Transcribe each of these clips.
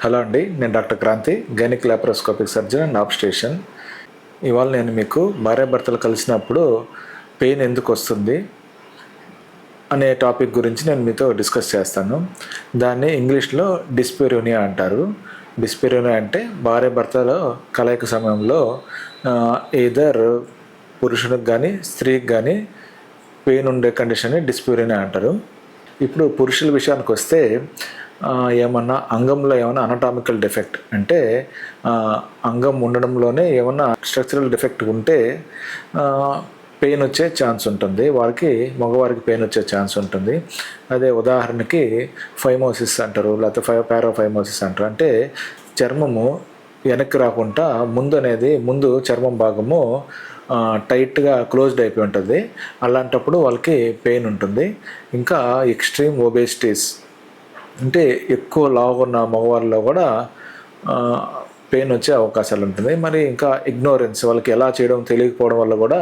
Hello అండి నేను doctor Kranthi gynaec laparoscopic surgeon and obstetrician ఇవాళ నేను మీకు భార్యాభర్తలు కలిసినప్పుడు పెయిన్ ఎందుకు వస్తుంది అనే టాపిక్ గురించి నేను మీతో డిస్కస్ చేస్తాను. దాన్ని ఇంగ్లీష్లో డిస్పెరోనియా అంటారు. డిస్పెరోనియా అంటే భార్యాభర్తల కలయిక సమయంలో ఏదర్ పురుషునికి కానీ స్త్రీకి కానీ పెయిన్ ఉండే కండిషన్ని డిస్ప్యూరియనియా అంటారు. ఇప్పుడు పురుషుల విషయానికి వస్తే ఏమన్నా అంగంలో ఏమైనా అనటామికల్ డిఫెక్ట్ అంటే అంగం ఉండడంలోనే ఏమన్నా స్ట్రక్చరల్ డిఫెక్ట్ ఉంటే పెయిన్ వచ్చే ఛాన్స్ ఉంటుంది. వారికి మగవారికి పెయిన్ వచ్చే ఛాన్స్ ఉంటుంది. అదే ఉదాహరణకి ఫైమోసిస్ అంటారు లేకపోతే ఫై పారాఫైమోసిస్ అంటారు. అంటే చర్మము వెనక్కి రాకుండా ముందు అనేది ముందు చర్మం భాగము టైట్గా క్లోజ్డ్ అయిపోయి ఉంటుంది. అలాంటప్పుడు వాళ్ళకి పెయిన్ ఉంటుంది. ఇంకా ఎక్స్ట్రీమ్ ఒబేసిటీస్ అంటే ఎక్కువ లావు ఉన్న మగవారిలో కూడా పెయిన్ వచ్చే అవకాశాలు ఉంటుంది. మరి ఇంకా ఇగ్నోరెన్స్ వాళ్ళకి ఎలా చేయడం తెలియకపోవడం వల్ల కూడా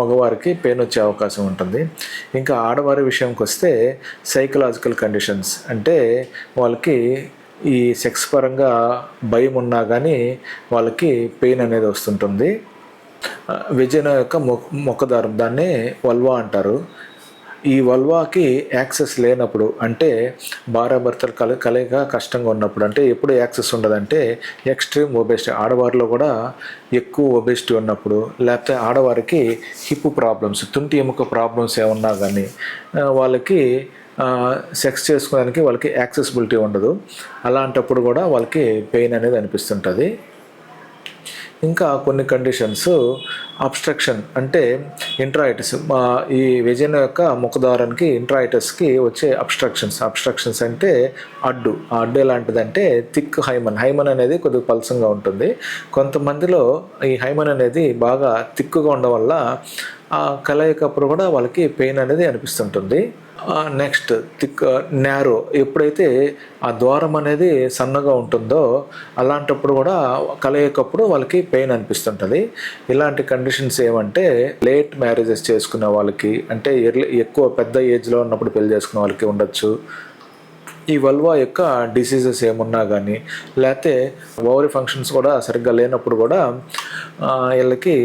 మగవారికి పెయిన్ వచ్చే అవకాశం ఉంటుంది. ఇంకా ఆడవారి విషయంకి వస్తే సైకలాజికల్ కండిషన్స్ అంటే వాళ్ళకి ఈ సెక్స్ పరంగా భయం ఉన్నా కానీ వాళ్ళకి పెయిన్ అనేది వస్తుంటుంది. విజయన యొక్క మొ మొక్కదారం దాన్ని వల్వా అంటారు. ఈ వల్వాకి యాక్సెస్ లేనప్పుడు అంటే భార్యాభర్తలు కల కలయిక కష్టంగా ఉన్నప్పుడు అంటే ఎప్పుడు యాక్సెస్ ఉండదంటే ఎక్స్ట్రీమ్ ఒబేసిటీ ఆడవారిలో కూడా ఎక్కువ ఒబేసిటీ ఉన్నప్పుడు లేకపోతే ఆడవారికి హిప్ ప్రాబ్లమ్స్ తుంటి ఎముక ప్రాబ్లమ్స్ ఏమన్నా కానీ వాళ్ళకి సెక్స్ చేసుకోవడానికి వాళ్ళకి యాక్సెసిబిలిటీ ఉండదు. అలాంటప్పుడు కూడా వాళ్ళకి పెయిన్ అనేది అనిపిస్తుంటుంది. ఇంకా కొన్ని కండిషన్స్. అబ్స్ట్రక్షన్ అంటే ఇంట్రాయిటిస్. మా ఈ విజయన యొక్క ముఖదారానికి ఇంట్రాయిటిస్కి వచ్చే అబ్స్ట్రక్షన్స్. అబ్స్ట్రక్షన్స్ అంటే అడ్డు. ఆ అడ్డు ఎలాంటిదంటే థిక్ హైమన్. హైమన్ అనేది కొద్దిగా పలసంగా ఉంటుంది. కొంతమందిలో ఈ హైమన్ అనేది బాగా థిక్గా ఉండడం వల్ల ఆ కలయికప్పుడు కూడా వాళ్ళకి పెయిన్ అనేది అనిపిస్తుంటుంది. నెక్స్ట్ థిక్ నేరో ఎప్పుడైతే ఆ ద్వారం అనేది సన్నగా ఉంటుందో అలాంటప్పుడు కూడా కలయికప్పుడు వాళ్ళకి పెయిన్ అనిపిస్తుంటుంది. ఇలాంటి కండిషన్స్ ఏమంటే లేట్ మ్యారేజెస్ చేసుకునే వాళ్ళకి అంటే ఎర్లీ ఎక్కువ పెద్ద ఏజ్లో ఉన్నప్పుడు పెళ్ళి చేసుకునే వాళ్ళకి ఉండొచ్చు. ఈ వల్వా యొక్క డిసీజెస్ ఏమున్నా కానీ లేకపోతే ఓవరీ ఫంక్షన్స్ కూడా సరిగ్గా లేనప్పుడు కూడా వీళ్ళకి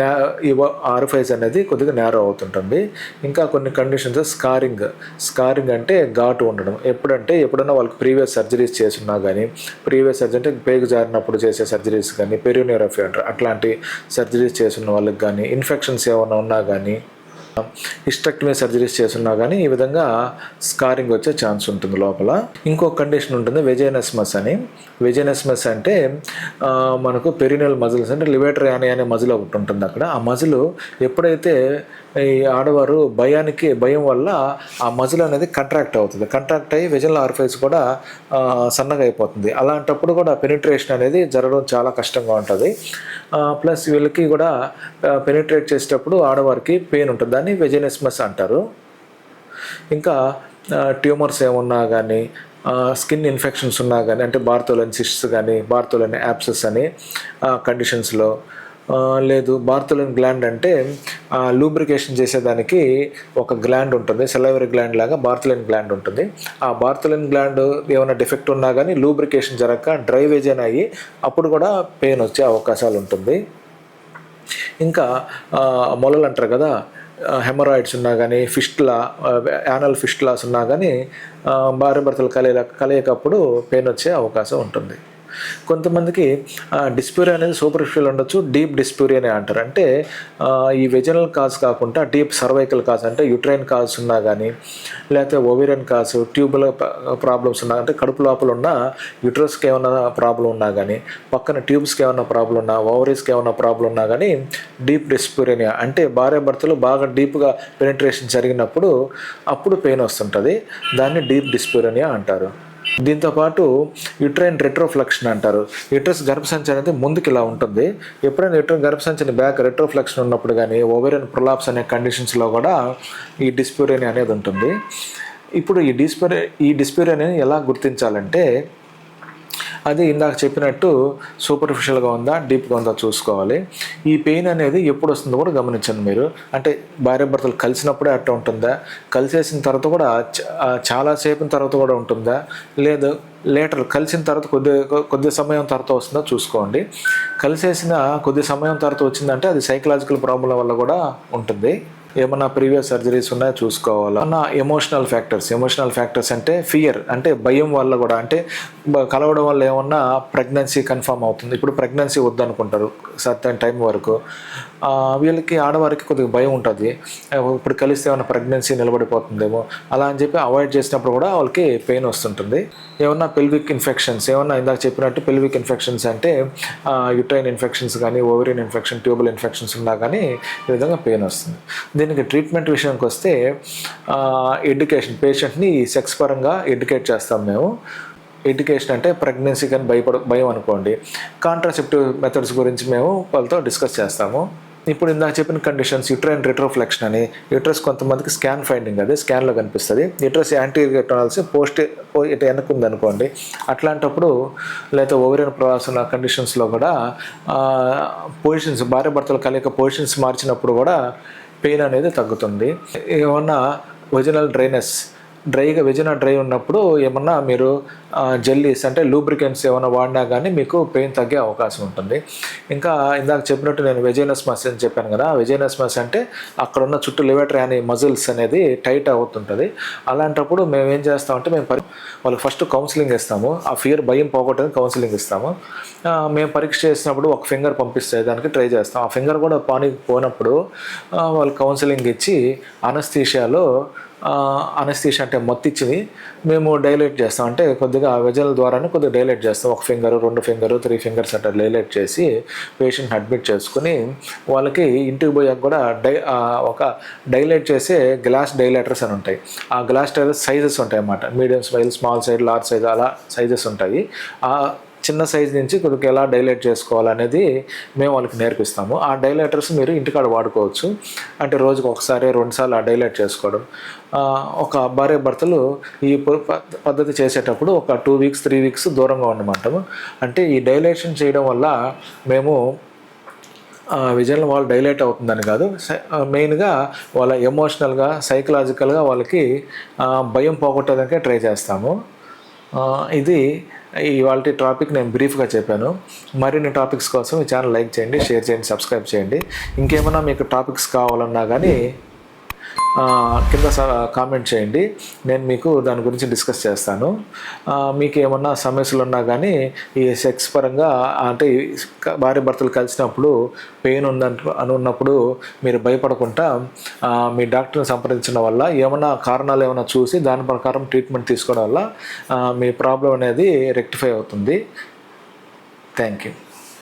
నా ఈ ఆర్ఎఫ్ఐస్ అనేది కొద్దిగా నేరో అవుతుంటుంది. ఇంకా కొన్ని కండిషన్స్ స్కారింగ్ స్కారింగ్ అంటే ఘాటు ఉండడం. ఎప్పుడంటే ఎప్పుడన్నా వాళ్ళకి ప్రీవియస్ సర్జరీస్ చేసినా కానీ ప్రీవియస్ సర్జరీ అంటే పేగు జారినప్పుడు చేసే సర్జరీస్ కానీ పెరియోనియోరఫీ అంటారు. అట్లాంటి సర్జరీస్ చేసిన వాళ్ళకి కానీ ఇన్ఫెక్షన్స్ ఏమైనా ఉన్నా కానీ హిస్టెక్టమీ సర్జరీస్ చేస్తున్నా కానీ ఈ విధంగా స్కారింగ్ వచ్చే ఛాన్స్ ఉంటుంది లోపల. ఇంకో కండిషన్ ఉంటుంది వెజైనస్మస్ అని. వెజైనస్మస్ అంటే మనకు పెరినల్ మజిల్స్ అంటే లివేటర్ అని అనే మజిల్ ఒకటి ఉంటుంది అక్కడ. ఆ మజిల్ ఎప్పుడైతే ఈ ఆడవారు భయానికి భయం వల్ల ఆ మజిల్ అనేది కంట్రాక్ట్ అవుతుంది. కంట్రాక్ట్ అయ్యి వెజనల్ ఆర్ఫైస్ కూడా సన్నగా అయిపోతుంది. అలాంటప్పుడు కూడా పెనిట్రేషన్ అనేది జరగడం చాలా కష్టంగా ఉంటుంది. ప్లస్ వీళ్ళకి కూడా పెనిట్రేట్ చేసేటప్పుడు ఆడవారికి పెయిన్ ఉంటుంది. దాన్ని వెజనస్మస్ అంటారు. ఇంకా ట్యూమర్స్ ఏమున్నా కానీ స్కిన్ ఇన్ఫెక్షన్స్ ఉన్నా కానీ అంటే బార్తోలని సిస్ట్స్ కానీ బార్తోలని యాప్సెస్ అని కండిషన్స్లో లేదు బార్తోలిన్ గ్లాండ్ అంటే లూబ్రికేషన్ చేసేదానికి ఒక గ్లాండ్ ఉంటుంది సెలవరీ గ్లాండ్ లాగా బార్తోలిన్ గ్లాండ్ ఉంటుంది. ఆ బార్తోలిన్ గ్లాండ్ ఏమైనా డిఫెక్ట్ ఉన్నా కానీ లూబ్రికేషన్ జరగక డ్రైవేజ్ అయ్యి అప్పుడు కూడా పెయిన్ వచ్చే అవకాశాలు ఉంటుంది. ఇంకా మొలలు అంటారు కదా హెమరాయిడ్స్ ఉన్నా కానీ ఫిస్ట్లా యానల్ ఫిస్ట్లాస్ ఉన్నా కానీ భార్య భర్తలు కలయ కలయకప్పుడు పెయిన్ వచ్చే అవకాశం ఉంటుంది. కొంతమందికి డిస్ప్యూరియా అనేది సూపర్ఫిషియల్ ఉండొచ్చు డీప్ డిస్ప్యూరియా అని అంటారు. అంటే ఈ వెజనల్ కాజ్ కాకుండా డీప్ సర్వైకల్ కాజ్ అంటే యుట్రైన్ కాజ్ ఉన్నా కానీ లేకపోతే ఓవేరియన్ కాజ్ ట్యూబుల ప్రాబ్లమ్స్ ఉన్నా అంటే కడుపు లోపల ఉన్న యుట్రస్కి ఏమైనా ప్రాబ్లం ఉన్నా కానీ పక్కన ట్యూబ్స్కి ఏమైనా ప్రాబ్లం ఉన్నా ఓవరీస్కి ఏమైనా ప్రాబ్లం ఉన్నా కానీ డీప్ డిస్ప్యూరియా అంటే భార్య భర్తలు బాగా డీప్గా పెనిట్రేషన్ జరిగినప్పుడు అప్పుడు పెయిన్ వస్తుంటుంది. దాన్ని డీప్ డిస్ప్యూరియా అంటారు. దీంతో పాటు యుట్రైన్ రెట్రోఫ్లెక్షన్ అంటారు. యుట్రస్ గర్భసంచి అనేది ముందుకు ఇలా ఉంటుంది. ఎప్పుడైనా యుట్రైన్ గర్భసంచిని బ్యాక్ రెట్రోఫ్లక్షన్ ఉన్నప్పుడు కానీ ఓవేరియన్ ప్రొలాప్స్ అనే కండిషన్స్లో కూడా ఈ డిస్ప్యూరియన్ అనేది ఉంటుంది. ఇప్పుడు ఈ డిస్ప్యూరే ఈ డిస్ప్యూరియన్ ఎలా గుర్తించాలంటే అది ఇందాక చెప్పినట్టు సూపర్ఫిషియల్గా ఉందా డీప్గా ఉందా చూసుకోవాలి. ఈ పెయిన్ అనేది ఎప్పుడు వస్తుందో కూడా గమనించండి మీరు. అంటే భార్య భర్తలు కలిసినప్పుడే అట్ట ఉంటుందా? కలిసేసిన తర్వాత కూడా చాలాసేపు తర్వాత కూడా ఉంటుందా? లేదు లేటర్ కలిసిన తర్వాత కొద్ది కొద్ది సమయం తర్వాత వస్తుందో? చూసుకోండి. కలిసేసిన కొద్ది సమయం తర్వాత వచ్చిందంటే అది సైకలాజికల్ ప్రాబ్లం వల్ల కూడా ఉంటుంది. ఏమన్నా ప్రీవియస్ సర్జరీస్ ఉన్నాయో? చూసుకోవాలా? అన్న ఎమోషనల్ ఫ్యాక్టర్స్ ఎమోషనల్ ఫ్యాక్టర్స్ అంటే ఫియర్ అంటే భయం వల్ల కూడా అంటే కలవడం వల్ల ఏమన్నా ప్రెగ్నెన్సీ కన్ఫర్మ్ అవుతుంది. ఇప్పుడు ప్రెగ్నెన్సీ వద్దనుకుంటారు సర్టన్ టైం వరకు. వీళ్ళకి ఆడవారికి కొద్దిగా భయం ఉంటుంది. ఇప్పుడు కలిస్తే ఏమైనా ప్రెగ్నెన్సీ నిలబడిపోతుందేమో అలా అని చెప్పి అవాయిడ్ చేసినప్పుడు కూడా వాళ్ళకి పెయిన్ వస్తుంటుంది. ఏమన్నా పెల్విక్ ఇన్ఫెక్షన్స్ ఏమన్నా ఇందాక చెప్పినట్టు పెల్విక్ ఇన్ఫెక్షన్స్ అంటే యుటైన్ ఇన్ఫెక్షన్స్ కానీ ఓవరిన్ ఇన్ఫెక్షన్ ట్యూబల్ ఇన్ఫెక్షన్స్ ఉన్నా కానీ ఈ విధంగా పెయిన్ వస్తుంది. దీనికి ట్రీట్మెంట్ విషయానికి వస్తే ఎడ్యుకేషన్ పేషెంట్ని సెక్స్ పరంగా ఎడ్యుకేట్ చేస్తాం మేము. ఎడ్యుకేషన్ అంటే ప్రెగ్నెన్సీ కానీ భయపడ భయం అనుకోండి. కాంట్రాసెప్టివ్ మెథడ్స్ గురించి మేము వాళ్ళతో డిస్కస్ చేస్తాము. ఇప్పుడు ఇందాక చెప్పిన కండిషన్స్ యుట్రైన్ రిట్రోఫ్లెక్షన్ అని యుట్రస్ కొంతమందికి స్కాన్ ఫైండింగ్ అది స్కాన్లో కనిపిస్తుంది. యుట్రస్ యాంటీరియర్ టనల్స్ పోస్ట్ ఇటు వెనక్కి ఉందనుకోండి అట్లాంటప్పుడు లేదా ఓవరియన్ ప్రవాసన కండిషన్స్లో కూడా పొజిషన్స్ భార్య భర్తలు కలయిక పొజిషన్స్ మార్చినప్పుడు కూడా పెయిన్ అనేది తగ్గుతుంది. ఏమన్నా ఒరిజినల్ డ్రైనెస్ డ్రైగా వెజినా డ్రై ఉన్నప్పుడు ఏమన్నా మీరు జెల్లీస్ అంటే లూబ్రికెంట్స్ ఏమైనా వాడినా కానీ మీకు పెయిన్ తగ్గే అవకాశం ఉంటుంది. ఇంకా ఇందాక చెప్పినట్టు నేను వెజైనస్ మస్ అని చెప్పాను కదా వెజైనస్ మస్ అంటే అక్కడ ఉన్న చుట్టూ లివేటర్ అని మజిల్స్ అనేది టైట్ అవుతుంటుంది. అలాంటప్పుడు మేము ఏం చేస్తామంటే మేము పరి వాళ్ళకి ఫస్ట్ కౌన్సిలింగ్ ఇస్తాము. ఆ ఫియర్ భయం పోగొట్టడానికి కౌన్సిలింగ్ ఇస్తాము. మేము పరీక్ష చేసినప్పుడు ఒక ఫింగర్ పంపిస్తే దానికి ట్రై చేస్తాం. ఆ ఫింగర్ కూడా పానికి పోయినప్పుడు వాళ్ళు కౌన్సిలింగ్ ఇచ్చి అనస్థీషియాలో అనస్థీషియా అంటే మొత్తిచ్చిని మేము డైలైట్ చేస్తాం. అంటే కొద్దిగా వెజల్ ద్వారానే కొద్దిగా డైలైట్ చేస్తాం. ఒక ఫింగర్ రెండు ఫింగర్ త్రీ ఫింగర్స్ అంటే డైలైట్ చేసి పేషెంట్ని అడ్మిట్ చేసుకుని వాళ్ళకి ఇంటికి పోయాక కూడా డై ఒక డైలైట్ చేసే గ్లాస్ డైలైటర్స్ అని ఉంటాయి. ఆ గ్లాస్ డైలైటర్స్ సైజెస్ ఉంటాయి అన్నమాట medium size small size large size అలా సైజెస్ ఉంటాయి. ఆ చిన్న సైజ్ నుంచి కొద్దిగా ఎలా డైలైట్ చేసుకోవాలనేది మేము వాళ్ళకి నేర్పిస్తాము. ఆ డైలైటర్స్ మీరు ఇంటికాడ వాడుకోవచ్చు. అంటే రోజుకు ఒకసారి రెండుసార్లు ఆ డైలైట్ చేసుకోవడం. ఒక భార్య భర్తలు ఈ ప- పద్ధతి చేసేటప్పుడు ఒక టూ వీక్స్ త్రీ వీక్స్ దూరంగా ఉండమంటాము. అంటే ఈ డైలేషన్ చేయడం వల్ల మేము విజన్ వాళ్ళు డైలైట్ అవుతుందని కాదు. మెయిన్గా వాళ్ళ ఎమోషనల్గా సైకలాజికల్గా వాళ్ళకి భయం పోగొట్టడానికే ట్రై చేస్తాము. ఇది ఇవాళ టాపిక్ నేను బ్రీఫ్గా చెప్పాను. మరిన్ని టాపిక్స్ కోసం ఈ ఛానల్ లైక్ చేయండి షేర్ చేయండి సబ్స్క్రైబ్ చేయండి. ఇంకేమైనా మీకు టాపిక్స్ కావాలన్నా కానీ కింద కామెంట్ చేయండి. నేను మీకు దాని గురించి డిస్కస్ చేస్తాను. మీకు ఏమన్నా సమస్యలు ఉన్నా కానీ ఈ సెక్స్ పరంగా అంటే భార్య భర్తలు కలిసినప్పుడు పెయిన్ ఉందంట అని ఉన్నప్పుడు మీరు భయపడకుండా మీ డాక్టర్ని సంప్రదించడం వల్ల ఏమైనా కారణాలు ఏమైనా చూసి దాని ప్రకారం ట్రీట్మెంట్ తీసుకోవడం వల్ల మీ ప్రాబ్లం అనేది రెక్టిఫై అవుతుంది. Thank you